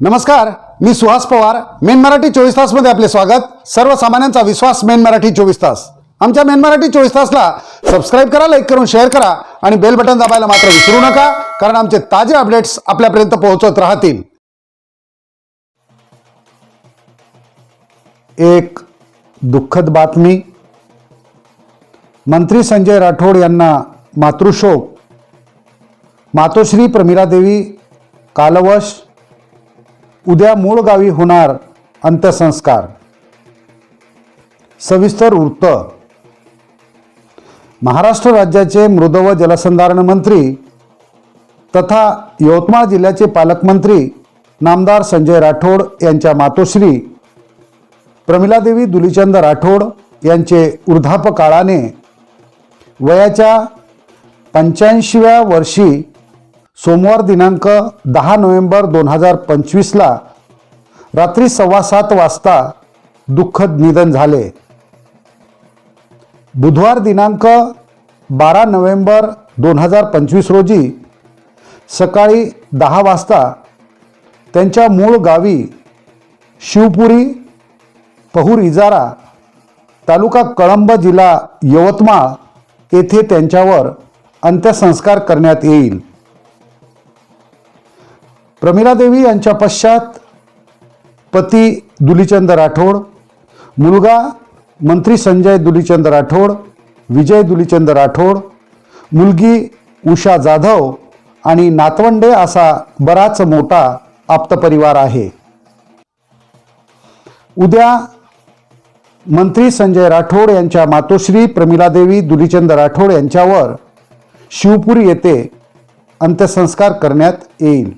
नमस्कार मी सुहास पवार मेन मराठी चोवीस तासमध्ये आपले स्वागत. सर्वसामान्यांचा विश्वास मेन मराठी चोवीस तास. आमच्या मेन मराठी चोवीस तासला सबस्क्राईब करा लाईक करून शेअर करा आणि बेल बटन दाबायला मात्र विसरू नका कारण आमचे ताजे अपडेट्स आपल्यापर्यंत पोहोचत राहतील. एक दुःखद बातमी. मंत्री संजय राठोड यांना मातृशोक. मातोश्री प्रमिला देवी कालवश उद्या मूळ गावी होणार अंत्यसंस्कार. सविस्तर वृत्त. महाराष्ट्र राज्याचे मृद व जलसंधारण मंत्री तथा यवतमाळ जिल्ह्याचे पालकमंत्री नामदार संजय राठोड यांच्या मातोश्री प्रमिलादेवी दुलीचंद राठोड यांचे वृद्धापकाळाने वयाच्या पंच्याऐंशीव्या वर्षी सोमवार दिनांक दहा नोव्हेंबर दोन हजार पंचवीसला रात्री सव्वा सात वाजता दुःखद निधन झाले. बुधवार दिनांक बारा नोव्हेंबर दोन हजार पंचवीस रोजी सकाळी दहा वाजता त्यांच्या मूळ गावी शिवपुरी पहूर इजारा तालुका कळंब जिल्हा यवतमाळ येथे त्यांच्यावर अंत्यसंस्कार करण्यात येईल. प्रमिला देवी यांच्या पश्चात पती दुलीचंद राठोड मुलगा मंत्री संजय दुलीचंद राठोड विजय दुलीचंद राठोड मुलगी उषा जाधव आणि नातवंडे असा बराच मोठा आप्तपरिवार आहे. उद्या मंत्री संजय राठोड यांच्या मातोश्री प्रमिलादेवी दुलीचंद राठोड यांच्यावर शिवपुरी येथे अंत्यसंस्कार करण्यात येईल.